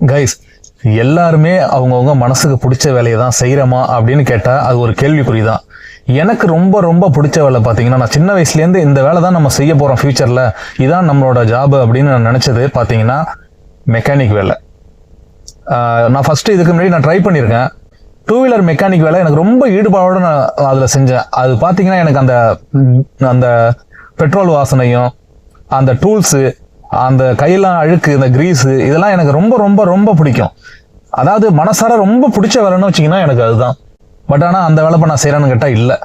Guys எல்லாருமே அவங்கவுங்க மனசுக்கு பிடிச்ச வேலையை தான் செய்கிறோமா அப்படின்னு கேட்டால் அது ஒரு கேள்விக்குறி தான் எனக்கு ரொம்ப ரொம்ப பிடிச்ச வேலை பார்த்தீங்கன்னா நான் சின்ன வயசுலேருந்து இந்த வேலை தான் நம்ம செய்ய போகிறோம் ஃப்யூச்சரில் இதான் நம்மளோட ஜாப் அப்படின்னு நான் நினச்சது பார்த்தீங்கன்னா மெக்கானிக் வேலை. நான் ஃபஸ்ட்டு இதுக்கு முன்னாடி நான் ட்ரை பண்ணியிருக்கேன். டூ வீலர் மெக்கானிக் வேலை எனக்கு ரொம்ப ஈடுபாடோடு நான் அதில் செஞ்சேன். அது பார்த்தீங்கன்னா எனக்கு அந்த அந்த பெட்ரோல் வாசனையும் அந்த டூல்ஸு அந்த கையெல்லாம் அழுக்கு இந்த கிரீஸு இதெல்லாம் எனக்கு ரொம்ப ரொம்ப ரொம்ப பிடிக்கும். அதாவது மனசார ரொம்ப பிடிச்ச வேலைன்னு வச்சிங்கன்னா எனக்கு அதுதான். பட் ஆனால் அந்த வேலை இப்போ நான் செய்கிறேன்னு கேட்டால் இல்லை.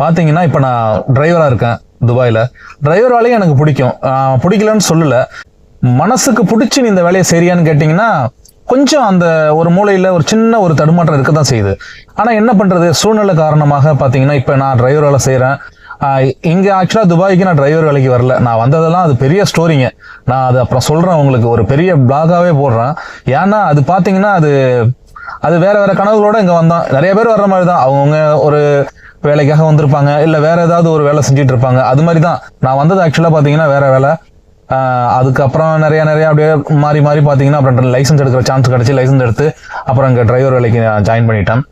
பார்த்தீங்கன்னா இப்போ நான் டிரைவராக இருக்கேன் துபாயில். டிரைவர் வேலையும் எனக்கு பிடிக்கும். பிடிக்கலன்னு சொல்லலை. மனசுக்கு பிடிச்சி நீ இந்த வேலையை சரியான்னு கேட்டிங்கன்னா கொஞ்சம் அந்த ஒரு மூலையில் ஒரு சின்ன ஒரு தடுமாற்றம் இருக்க தான் செய்யுது. ஆனால் என்ன பண்ணுறது சூழ்நிலை காரணமாக பார்த்தீங்கன்னா இப்போ நான் டிரைவர் வேலை செய்கிறேன் இங்கே ஆக்சுவலாக துபாய்க்கு நான் டிரைவர் வேலைக்கு வரல. நான் வந்ததெல்லாம் அது பெரிய ஸ்டோரிங்க நான் அது அப்புறம் சொல்கிறேன் உங்களுக்கு. ஒரு பெரிய பிளாகாகவே போடுறேன். ஏன்னா அது பார்த்தீங்கன்னா அது அது வேற வேற கனவுகளோட இங்கே வந்தோம் நிறைய பேர் வர்ற மாதிரி தான். அவங்கவுங்க ஒரு வேலைக்காக வந்திருப்பாங்க. இல்லை வேற ஏதாவது ஒரு வேலை செஞ்சுட்டு இருப்பாங்க. அது மாதிரி தான். நான் வந்தது ஆக்சுவலாக பார்த்தீங்கன்னா வேற வேலை. அதுக்கப்புறம் நிறைய நிறைய அப்படியே மாறி மாறி பார்த்தீங்கன்னா அப்புறம் லைசன்ஸ் எடுக்கிற சான்ஸ் கிடச்சி லைசன்ஸ் எடுத்து அப்புறம் இங்கே டிரைவர் வேலைக்கு நான் ஜாயின் பண்ணிட்டேன்.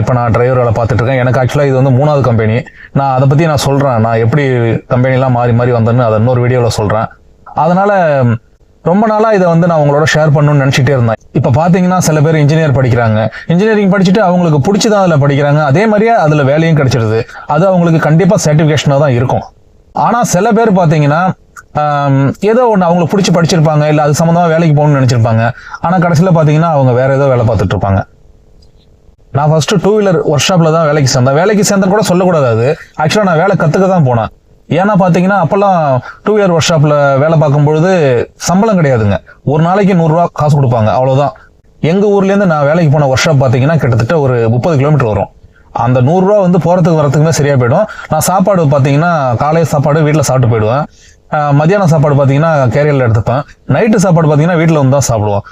இப்போ நான் டிரைவர் வேலை பார்த்துட்டு இருக்கேன் எனக்கு ஆக்சுவலாக இது வந்து மூணாவது கம்பெனி நான் அதை பற்றி நான் சொல்கிறேன் நான் எப்படி கம்பெனிலாம் மாறி மாறி வந்தேன்னு அதை இன்னொரு வீடியோவில் சொல்கிறேன் அதனால் ரொம்ப நாளாக இதை வந்து நான் உங்களோட ஷேர் பண்ணணும்னு நினச்சிட்டே இருந்தேன். இப்போ பார்த்தீங்கன்னா சில பேர் இன்ஜினியர் படிக்கிறாங்க. இன்ஜினியரிங் படிச்சுட்டு அவங்களுக்கு பிடிச்சதான் அதில் படிக்கிறாங்க. அதே மாதிரியே அதில் வேலையும் கிடைச்சிருது அது அவங்களுக்கு கண்டிப்பாக சர்டிஃபிகேஷனாக தான் இருக்கும். ஆனால் சில பேர் பார்த்தீங்கன்னா ஏதோ ஒன்று அவங்களுக்கு பிடிச்சி படிச்சிருப்பாங்க இல்லை அது சம்மந்தமாக வேலைக்கு போகணும்னு நினச்சிருப்பாங்க. ஆனால் கடைசியில் பார்த்தீங்கன்னா அவங்க வேறு ஏதோ வேலை பார்த்துட்டு இருப்பாங்க. நான் ஃபர்ஸ்ட் டூ வீலர் ஒர்க் ஷாப்ல தான் வேலைக்கு சேர்ந்தேன். வேலைக்கு சேர்ந்தேன் கூட சொல்லக்கூடாது அது. ஆக்சுவலாக நான் வேலை கற்றுக்க தான் போனேன். ஏன்னா பார்த்தீங்கன்னா அப்போல்லாம் டூ வீலர் ஒர்க் ஷாப்பில் வேலை பார்க்கும்பொழுது சம்பளம் கிடையாதுங்க. ஒரு நாளைக்கு நூறுரூவா காசு கொடுப்பாங்க. அவ்வளோதான் எங்கள் ஊர்லேருந்து நான் வேலைக்கு போன ஒர்க் ஷாப் பார்த்தீங்கன்னா கிட்டத்தட்ட ஒரு முப்பது கிலோமீட்டர் வரும். அந்த நூறுரூவா வந்து போகிறதுக்கு வரத்துக்குமே சரியாக போயிடும். நான் சாப்பாடு பார்த்தீங்கன்னா காலை சாப்பாடு வீட்டில் சாப்பிட்டு போயிடுவேன். மதியானம் சாப்பாடு பார்த்தீங்கன்னா கேரியரில் எடுத்துப்பேன். நைட்டு சாப்பாடு பார்த்தீங்கன்னா வீட்டில் வந்து தான் சாப்பிடுவோம்.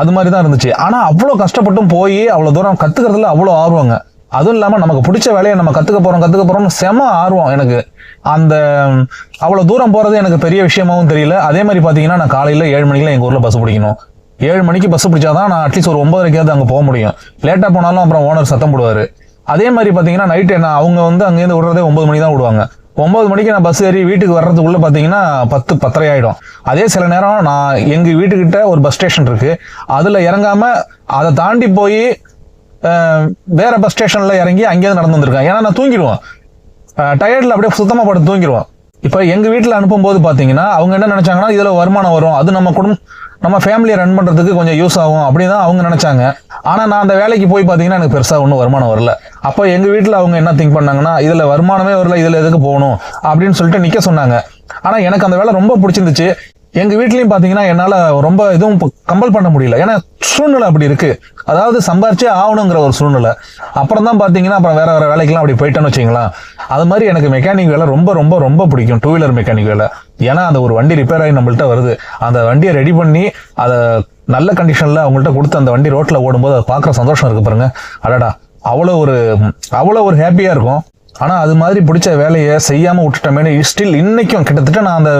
அது மாதிரி தான் இருந்துச்சு. ஆனால் அவ்வளோ கஷ்டப்பட்டும் போய் அவ்வளோ தூரம் கற்றுக்கிறதுல அவ்வளோ ஆர்வங்க. அதுவும் இல்லாமல் நமக்கு பிடிச்ச வேலையை நம்ம கற்றுக்க போகிறோம் கற்றுக்க போகிறோம்னு செம ஆர்வம் எனக்கு. அந்த அவ்வளோ தூரம் போகிறது எனக்கு பெரிய விஷயமாவும் தெரியல. அதே மாதிரி பார்த்தீங்கன்னா நான் காலையில் ஏழு மணிக்கெலாம் எங்கள் ஊரில் பஸ் பிடிக்கணும். ஏழு மணிக்கு பஸ் பிடிச்சாதான் நான் அட்லீஸ்ட் ஒரு ஒன்பதரைக்காவது அங்கே போக முடியும். லேட்டாக போனாலும் அப்புறம் ஓனர் சத்தம் போடுவார். அதே மாதிரி பார்த்தீங்கன்னா நைட்டு என்ன அவங்க வந்து அங்கேருந்து விடுறதே ஒன்பது மணி தான் விடுவாங்க. ஒன்பது மணிக்கு நான் பஸ் ஏறி வீட்டுக்கு வர்றதுக்குள்ள பார்த்தீங்கன்னா பத்து பத்தரை ஆயிடும். அதே சில நேரம் நான் எங்கள் வீட்டுக்கிட்ட ஒரு பஸ் ஸ்டேஷன் இருக்கு. அதில் இறங்காம அதை தாண்டி போய் வேறு வேற பஸ் ஸ்டேஷன்ல இறங்கி அங்கேயே நடந்து வந்திருக்கேன். ஏன்னா நான் தூங்கிடுவேன். டயர்டில் அப்படியே சுத்தமாக படுத்து தூங்கிடுவேன். இப்போ எங்கள் வீட்டில் அனுப்பும்போது பார்த்தீங்கன்னா அவங்க என்ன நினச்சாங்கன்னா இதில் வருமானம் வரும். அது நம்ம குடும்பம் நம்ம ஃபேமிலியை ரன் பண்ணுறதுக்கு கொஞ்சம் யூஸ் ஆகும் அப்படின்னு தான் அவங்க நினச்சாங்க. ஆனால் நான் அந்த வேலைக்கு போய் பார்த்தீங்கன்னா எனக்கு பெருசாக ஒன்றும் வருமானம் வரல. அப்போ எங்கள் வீட்டில் அவங்க என்ன திங்க் பண்ணாங்கன்னா இதில் வருமானமே வரல இதில் எதுக்கு போகணும்? அப்படின்னு சொல்லிட்டு நிற்க சொன்னாங்க. ஆனால் எனக்கு அந்த வேலை ரொம்ப பிடிச்சிருந்துச்சு. எங்கள் வீட்லேயும் பார்த்தீங்கன்னா என்னால் ரொம்ப எதுவும் கம்பல் பண்ண முடியல. ஏன்னா சூழ்நிலை அப்படி இருக்குது அதாவது சம்பாரிச்சே ஆகணுங்கிற ஒரு சூழ்நிலை. அப்புறம் தான் பார்த்தீங்கன்னா அப்புறம் வேறு வேறு வேலைக்கெல்லாம் அப்படி போயிட்டேன்னு வச்சிங்களா அது மாதிரி எனக்கு மெக்கானிக் வேலை ரொம்ப ரொம்ப ரொம்ப பிடிக்கும். டூ வீலர் மெக்கானிக் வேலை. ஏன்னா அந்த ஒரு வண்டி ரிப்பேர் ஆகி நம்மள்ட்ட வருது. அந்த வண்டியை ரெடி பண்ணி அதை நல்ல கண்டிஷனில் அவங்கள்ட்ட கொடுத்து அந்த வண்டி ரோட்டில் ஓடும்போது அதை பார்க்குற சந்தோஷம் இருக்கு பாருங்க. அடடா அவ்வளோ ஒரு அவ்வளோ ஒரு ஹாப்பியாக இருக்கும். ஆனால் அது மாதிரி பிடிச்ச வேலையை செய்யாமல் விட்டுட்டோமேனு ஸ்டில் இன்றைக்கும் கிட்டத்தட்ட நான் அந்த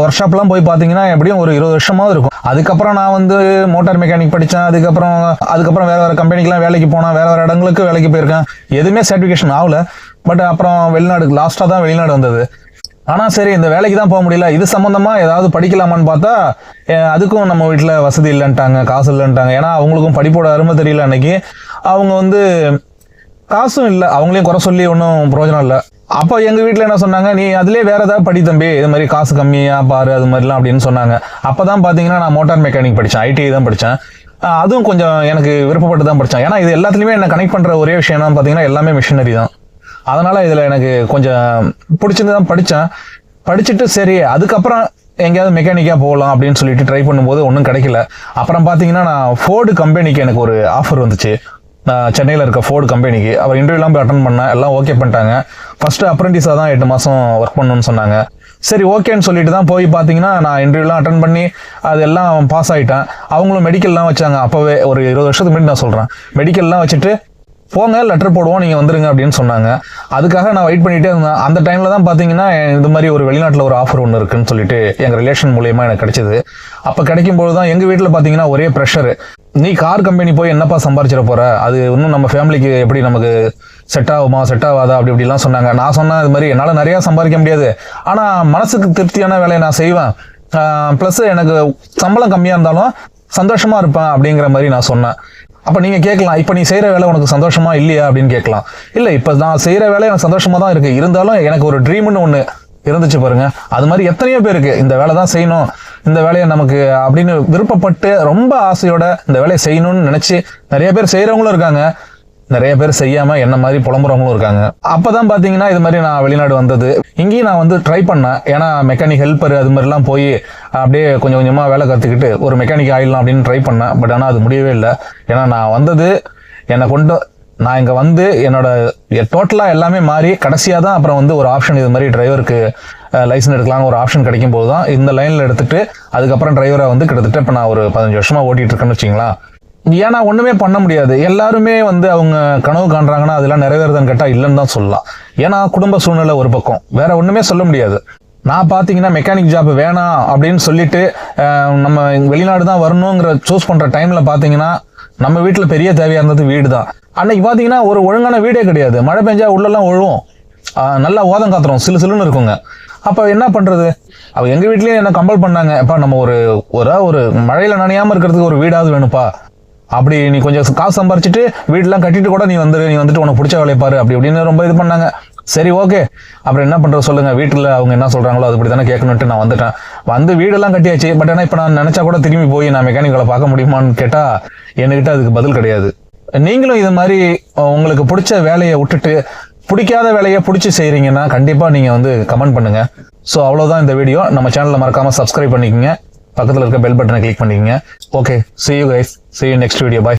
ஒர்க் ஷாப்லாம் போய் பார்த்தீங்கன்னா எப்படியும் ஒரு இருபது வருஷமாவது இருக்கும். அதுக்கப்புறம் நான் வந்து மோட்டார் மெக்கானிக் படித்தேன் அதுக்கப்புறம் அதுக்கப்புறம் வேறு வேறு கம்பெனிக்கெலாம் வேலைக்கு போனேன். வேறு வேறு இடங்களுக்கு வேலைக்கு போயிருக்கேன். எதுவுமே சர்டிஃபிகேஷன் ஆகலை. பட் அப்புறம் வெளிநாடு லாஸ்ட்டாக தான் வெளிநாடு வந்தது. ஆனால் சரி இந்த வேலைக்கு தான் போக முடியல. இது சம்மந்தமாக ஏதாவது படிக்கலாமான்னு பார்த்தா அதுக்கும் நம்ம வீட்டில் வசதி இல்லைன்ட்டாங்க காசு இல்லைன்ட்டாங்க. ஏன்னா அவங்களுக்கும் படிப்போட அருமை தெரியல அன்னைக்கு. அவங்க வந்து காசும் இல்லை அவங்களையும் குறை சொல்லி ஒன்றும் பிரயோஜனம் இல்லை. அப்போ எங்கள் வீட்டில் என்ன சொன்னாங்க நீ அதுலேயே வேறு ஏதாவது படி தம்பி இது மாதிரி காசு கம்மியாக பாரு அது மாதிரிலாம் அப்படின்னு சொன்னாங்க. அப்போ தான் பார்த்தீங்கன்னா நான் மோட்டார் மெக்கானிக் படித்தேன் ஐடிஐ தான் படித்தேன் அதுவும் கொஞ்சம் எனக்கு விருப்பப்பட்டு தான் படித்தேன் ஏன்னா இது எல்லாத்துலேயுமே என்ன கனெக்ட் பண்ணுற ஒரே விஷயம் என்ன பார்த்தீங்கன்னா எல்லாமே மிஷினரி தான். அதனால இதில் எனக்கு கொஞ்சம் பிடிச்சிருந்து தான் படித்தேன் படிச்சுட்டு சரி அதுக்கப்புறம் எங்கேயாவது மெக்கானிக்காக போகலாம் அப்படின்னு சொல்லிட்டு ட்ரை பண்ணும்போது ஒன்றும் கிடைக்கல. அப்புறம் பார்த்தீங்கன்னா நான் ஃபோர்டு கம்பெனிக்கு எனக்கு ஒரு ஆஃபர் வந்துச்சு. நான் சென்னையில் இருக்க ஃபோர்டு கம்பெனிக்கு அவர் இன்டர்வியூலாம் போய் அட்டன் பண்ணேன். எல்லாம் ஓகே பண்ணிட்டாங்க. ஃபஸ்ட்டு அப்ரெண்டிஸாக தான் எட்டு மாதம் ஒர்க் பண்ணணும்னு சொன்னாங்க. சரி ஓகேன்னு சொல்லிட்டு தான் போய் பார்த்தீங்கன்னா நான் இன்டர்வியூலாம் அட்டன் பண்ணி அதெல்லாம் பாஸ் ஆகிட்டேன் அவங்களும் மெடிக்கல்லாம் வச்சாங்க. அப்போவே ஒரு இருபது வருஷத்துக்கு முன்னாடி நான் சொல்கிறேன் மெடிக்கல்லாம் வச்சுட்டு போங்க லெட்டர் போடுவோம் நீங்கள் வந்துருங்க அப்படின்னு சொன்னாங்க. அதுக்காக நான் வெயிட் பண்ணிட்டே இருந்தேன். அந்த டைமில் தான் பார்த்தீங்கன்னா இந்த மாதிரி ஒரு வெளிநாட்டில் ஒரு ஆஃபர் ஒன்று இருக்குன்னு சொல்லிட்டு எங்கள் ரிலேஷன் மூலயமா எனக்கு கிடைச்சிது. அப்போ கிடைக்கும் போது தான் எங்கள் வீட்டில் பார்த்தீங்கன்னா ஒரே ப்ரெஷர் நீ கார் கம்பெனி போய் என்னப்பா சம்பாரிச்சிட போகிற அது இன்னும் நம்ம ஃபேமிலிக்கு எப்படி நமக்கு செட் ஆகுமா செட் ஆகாதா? அப்படி இப்படிலாம் சொன்னாங்க. நான் சொன்னேன் இது மாதிரி என்னால் நிறையா சம்பாதிக்க முடியாது. ஆனால் மனசுக்கு திருப்தியான வேலையை நான் செய்வேன். ப்ளஸ் எனக்கு சம்பளம் கம்மியாக இருந்தாலும் சந்தோஷமாக இருப்பேன் அப்படிங்கிற மாதிரி நான் சொன்னேன். அப்போ நீங்கள் கேட்கலாம் இப்போ நீ செய்கிற வேலை உனக்கு சந்தோஷமா இல்லையா அப்படின்னு கேட்கலாம். இல்லை இப்போ நான் செய்கிற வேலை எனக்கு சந்தோஷமாக தான் இருக்குது இருந்தாலும் எனக்கு ஒரு ட்ரீம்னு ஒன்று இருந்துச்சு பாருங்க. அது மாதிரி எத்தனையோ பேருக்கு இந்த வேலை தான் செய்யணும். இந்த வேலையை நமக்கு அப்படின்னு விருப்பப்பட்டு ரொம்ப ஆசையோட இந்த வேலையை செய்யணும்னு நினச்சி நிறைய பேர் செய்கிறவங்களும் இருக்காங்க. நிறைய பேர் செய்யாமல் என்ன மாதிரி புலம்புறவங்களும் இருக்காங்க. அப்போ தான் பார்த்தீங்கன்னா இது மாதிரி நான் வெளிநாடு வந்தது. இங்கேயும் நான் வந்து ட்ரை பண்ணேன். ஏன்னா மெக்கானிக் ஹெல்ப்பர் அது மாதிரிலாம் போய் அப்படியே கொஞ்சம் கொஞ்சமாக வேலை கற்றுக்கிட்டு ஒரு மெக்கானிக் ஆயிடலாம் அப்படின்னு ட்ரை பண்ணேன். பட் ஆனால் அது முடியவே இல்லை. ஏன்னா நான் வந்தது என்னை கொண்டு நான் இங்கே வந்து என்னோட டோட்டலாக எல்லாமே மாறி கடைசியாக தான் அப்புறம் வந்து ஒரு ஆப்ஷன் இது மாதிரி டிரைவருக்கு லைசன்ஸ் எடுக்கலாம்னு ஒரு ஆப்ஷன் கிடைக்கும் போது தான் இந்த லைனில் எடுத்துகிட்டு அதுக்கப்புறம் டிரைவரை வந்து கிட்டத்தட்ட இப்போ நான் ஒரு பதினஞ்சு வருஷமாக ஓட்டிகிட்டு இருக்கேன்னு வச்சிங்களா ஏன்னா ஒன்றுமே பண்ண முடியாது. எல்லாருமே வந்து அவங்க கனவு காண்றாங்கன்னா அதெல்லாம் நிறைவேறுதான்னு கேட்டால் இல்லைன்னு தான் சொல்லலாம். ஏன்னா குடும்ப சூழ்நிலை ஒரு பக்கம். வேற ஒன்றுமே சொல்ல முடியாது. நான் பார்த்தீங்கன்னா மெக்கானிக் ஜாப் வேணாம் அப்படின்னு சொல்லிட்டு நம்ம வெளிநாடு தான் வரணுங்கிற சூஸ் பண்ணுற டைமில் பார்த்தீங்கன்னா நம்ம வீட்டில் பெரிய தேவையாக இருந்தது வீடு தான் அன்னைக்கு பார்த்தீங்கன்னா ஒரு ஒழுங்கான வீடே கிடையாது. மழை பெஞ்சா உள்ளெல்லாம் ஒழுவும். நல்லா ஓதம் காத்துறோம் சிலு சிலுன்னு இருக்குங்க. அப்போ என்ன பண்ணுறது அவள் எங்கள் வீட்லேயும் என்ன கம்பல் பண்ணாங்க? அப்பா நம்ம ஒரு ஒரு ஒரு நனையாமல் இருக்கிறதுக்கு ஒரு வீடாவது வேணும்ப்பா. அப்படி நீ கொஞ்சம் காசு சம்பாரிச்சிட்டு வீடெல்லாம் கட்டிட்டு கூட நீ வந்துரு நீ வந்துட்டு உனக்கு பிடிச்ச வேலையை பாரு அப்படி அப்படின்னு ரொம்ப இது பண்ணாங்க. சரி ஓகே. அப்புறம் என்ன பண்ணுறது சொல்லுங்க. வீட்டில் அவங்க என்ன சொல்றாங்களோ அதுபடி தானே கேட்கணுன்ட்டு நான் வந்துட்டேன். வந்து வீடெல்லாம் கட்டியாச்சு. பட் ஆனால் இப்போ நான் நினைச்சா கூட திரும்பி போய் நான் மெக்கானிக்கலை பார்க்க முடியுமான்னு கேட்டா என்கிட்ட அதுக்கு பதில் கிடையாது. நீங்களும் இது மாதிரி உங்களுக்கு பிடிச்ச வேலையை விட்டுட்டு பிடிக்காத வேலையை பிடிச்சி செய்றீங்கன்னா கண்டிப்பா நீங்க வந்து கமெண்ட் பண்ணுங்க. ஸோ அவ்வளோதான் இந்த வீடியோ நம்ம சேனலில் மறக்காம சப்ஸ்கிரைப் பண்ணிக்கங்க. பக்கத்துல இருக்க பெல் பட்டனை கிளிக் பண்ணிக்கங்க. Okay see you guys see you next video bye